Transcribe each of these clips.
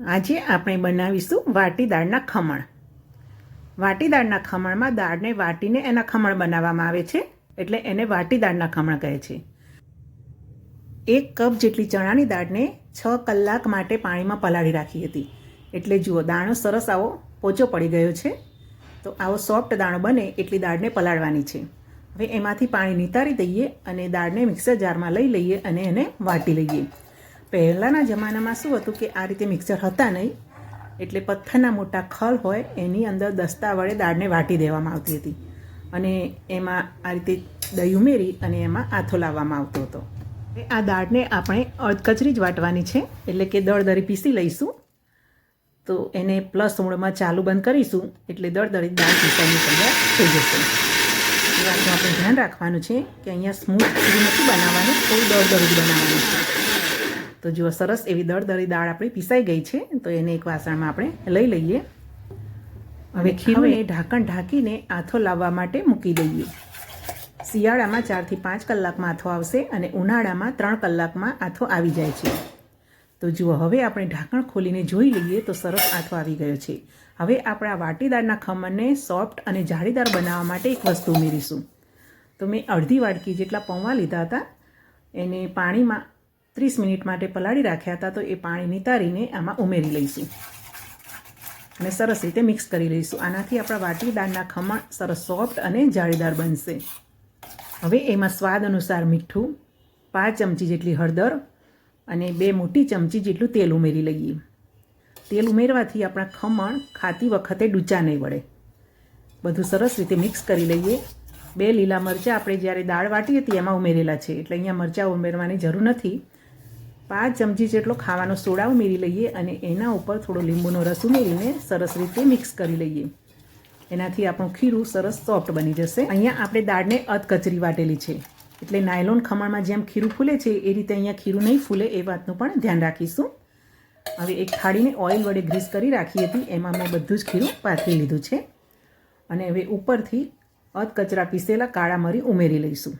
આજે આપણે બનાવીશું વાટી દાળના ખમણ. વાટી દાળના ખમણમાં દાળને વાટીને એના ખમણ બનાવવામાં આવે છે, એટલે એને વાટી દાળના ખમણ કહે છે. એક કપ જેટલી ચણાની દાળને છ કલાક માટે પાણીમાં પલાળી રાખી હતી. એટલે જુઓ, દાણો સરસ આવો પોચો પડી ગયો છે. તો આવો સોફ્ટ દાણો બને એટલી દાળને પલાળવાની છે. હવે એમાંથી પાણી નિતારી દઈએ અને દાળને મિક્સર જારમાં લઈ લઈએ અને એને વાટી લઈએ. પહેલાંના જમાનામાં શું હતું કે આ રીતે મિક્સર હતા નહીં. એટલે પથ્થરના મોટા ખલ હોય, એની અંદર દસ્તા વડે દાળને વાટી દેવામાં આવતી હતી. અને એમાં આ રીતે દહીં ઉમેરી અને એમાં આથો લાવવામાં આવતો હતો. આ દાળને આપણે અડકચરી જ વાટવાની છે, એટલે કે દળદરી પીસી લઈશું. તો એને પ્લસ મૂળમાં ચાલુ બંધ કરીશું, એટલે દળદરી દાળ પીસાની તૈયાર થઈ જશે. વાતનું આપણે ધ્યાન રાખવાનું છે કે અહીંયા સ્મૂથ નથી બનાવવાનું, થોડું દળદરું જ બનાવવાનું છે. તો જુઓ સરસ એવી દળદળી દાળ આપણી પીસાઈ ગઈ છે. તો એને એક વાસણમાં આપણે લઈ લઈએ. હવે ખીરુંને ઢાંકણ ઢાંકીને આથો લાવવા માટે મૂકી દઈએ. શિયાળામાં ચારથી પાંચ કલાકમાં આથો આવશે અને ઉનાળામાં ત્રણ કલાકમાં આથો આવી જાય છે. તો જુઓ હવે આપણે ઢાંકણ ખોલીને જોઈ લઈએ તો સરસ આથો આવી ગયો છે. હવે આપણે આ વાટીદારના ખમણને સોફ્ટ અને જાળીદાર બનાવવા માટે એક વસ્તુ ઉમેરીશું. તો મેં અડધી વાટકી જેટલા પૌવા લીધા હતા. એને પાણીમાં ત્રીસ મિનિટ માટે પલાળી રાખ્યા હતા તો એ પાણી નિતારીને આમાં ઉમેરી લઈશું. અને સરસ રીતે મિક્સ કરી લઈશું. આનાથી આપણા વાટી દાળના ખમણ સરસ સોફ્ટ અને જાળીદાર બનશે. હવે એમાં સ્વાદ અનુસાર મીઠું, પાંચ ચમચી જેટલી હળદર અને બે મોટી ચમચી જેટલું તેલ ઉમેરી લઈએ. તેલ ઉમેરવાથી આપણા ખમણ ખાતી વખતે ડૂચા નહીં વળે. બધું સરસ રીતે મિક્સ કરી લઈએ. બે લીલા મરચાં આપણે જ્યારે દાળ વાટી હતી એમાં ઉમેરેલા છે. એટલે અહીંયા મરચાં ઉમેરવાની જરૂર નથી. પાંચ ચમચી જેટલો ખાવાનો સોડા ઉમેરી લઈએ અને એના ઉપર થોડો લીંબુનો રસ ઉમેરીને સરસ રીતે મિક્સ કરી લઈએ. એનાથી આપણું ખીરું સરસ સોફ્ટ બની જશે. અહીંયા આપણે દાળને અધકચરી વાટેલી છે. એટલે નાયલોન ખમણમાં જેમ ખીરું ફૂલે છે, એ રીતે અહીંયા ખીરું નહીં ફૂલે એ વાતનું પણ ધ્યાન રાખીશું. હવે એક થાળીને ઓઇલ વડે ગ્રીસ કરી રાખી હતી, એમાં મેં બધું જ ખીરું પાથરી લીધું છે. અને હવે ઉપરથી અધકચરા પીસેલા કાળા મરી ઉમેરી લઈશું.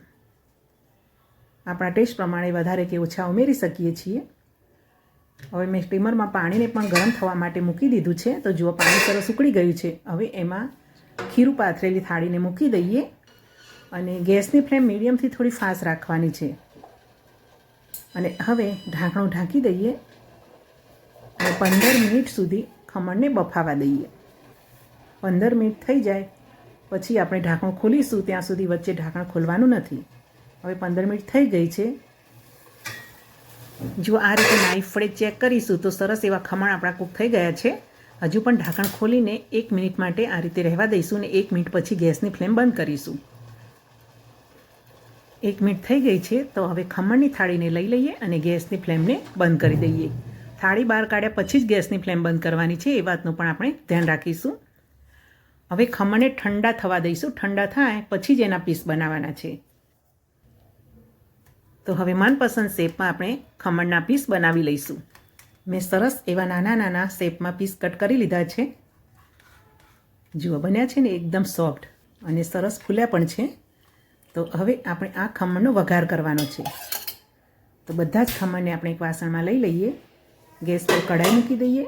આપણા ટેસ્ટ પ્રમાણે વધારે કે ઓછા ઉમેરી શકીએ છીએ. હવે મેં સ્ટીમરમાં પાણીને પણ ગરમ થવા માટે મૂકી દીધું છે. તો જુઓ, પાણી સરસ ઉકળી ગયું છે. હવે એમાં ખીરું પાથરેલી થાળીને મૂકી દઈએ અને ગેસની ફ્લેમ મીડિયમથી થોડી ફાસ્ટ રાખવાની છે. અને હવે ઢાંકણું ઢાંકી દઈએ અને પંદર મિનિટ સુધી ખમણને બફાવા દઈએ. પંદર મિનિટ થઈ જાય, પછી આપણે ઢાંકણું ખોલીશું. ત્યાં સુધી વચ્ચે ઢાંકણ ખોલવાનું નથી. હવે પંદર મિનિટ થઈ ગઈ છે. જો આ રીતે નાઈફ વડે ચેક કરીશું તો સરસ એવા ખમણ આપણા કૂક થઈ ગયા છે. હજુ પણ ઢાંકણ ખોલીને એક મિનિટ માટે આ રીતે રહેવા દઈશું ને એક મિનિટ પછી ગેસની ફ્લેમ બંધ કરીશું. એક મિનિટ થઈ ગઈ છે તો હવે ખમણની થાળીને લઈ લઈએ અને ગેસની ફ્લેમને બંધ કરી દઈએ. થાળી બહાર કાઢ્યા પછી જ ગેસની ફ્લેમ બંધ કરવાની છે એ વાતનું પણ આપણે ધ્યાન રાખીશું. હવે ખમણને ઠંડા થવા દઈશું. ઠંડા થાય પછી જ એના પીસ બનાવવાના છે. તો હવે મનપસંદ શેપમાં આપણે ખમણના પીસ બનાવી લઈશું. મેં સરસ એવા નાના નાના શેપમાં પીસ કટ કરી લીધા છે. જુઓ, બન્યા છે ને એકદમ સોફ્ટ અને સરસ ફૂલ્યા પણ છે. તો હવે આપણે આ ખમણનો વઘાર કરવાનો છે. તો બધા જ ખમણને આપણે એક વાસણમાં લઈ લઈએ. ગેસ પર કઢાઈ મૂકી દઈએ.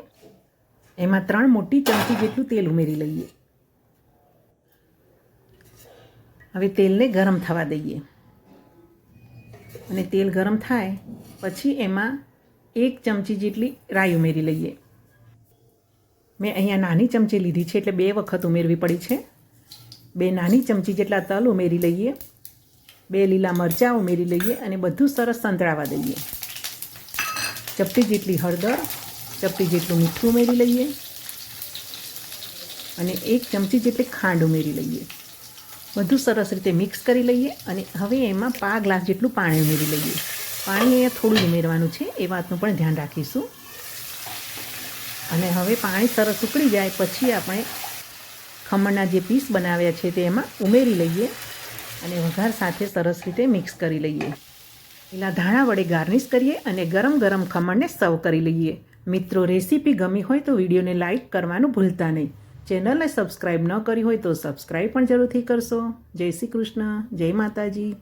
એમાં ત્રણ મોટી ચમચી જેટલું તેલ ઉમેરી લઈએ. હવે તેલને ગરમ થવા દઈએ. અને તેલ ગરમ થાય, પછી એમાં એક ચમચી જેટલી રાઈ ઉમેરી લઈએ. મેં અહીંયા નાની ચમચી લીધી છે, એટલે બે વખત ઉમેરવી પડી છે. બે નાની ચમચી જેટલા તલ ઉમેરી લઈએ, બે લીલા મરચાં ઉમેરી લઈએ અને બધું સરસ સંતળાવા દઈએ. ચપટી જેટલી હળદર, ચપટી જેટલું મીઠું ઉમેરી લઈએ અને એક ચમચી જેટલી ખાંડ ઉમેરી લઈએ. બધું સરસ રીતે મિક્સ કરી લઈએ અને હવે એમાં પા ગ્લાસ જેટલું પાણી ઉમેરી લઈએ. પાણી અહીંયા થોડું ઉમેરવાનું છે, એ વાતનું પણ ધ્યાન રાખીશું. અને હવે પાણી સરસ ઉકળી જાય પછી આપણે ખમણના જે પીસ બનાવ્યા છે તે એમાં ઉમેરી લઈએ અને વઘાર સાથે સરસ રીતે મિક્સ કરી લઈએ. પેલા ધાણા વડે ગાર્નિશ કરીએ અને ગરમ ગરમ ખમણને સર્વ કરી લઈએ. મિત્રો રેસીપી ગમી હોય તો વિડીયોને લાઇક કરવાનું ભૂલતા નહીં. ચેનલને સબસ્ક્રાઈબ ન કરી હોય તો સબસ્ક્રાઈબ પણ જરૂરથી કરશો. જય શ્રી કૃષ્ણ. જય માતાજી.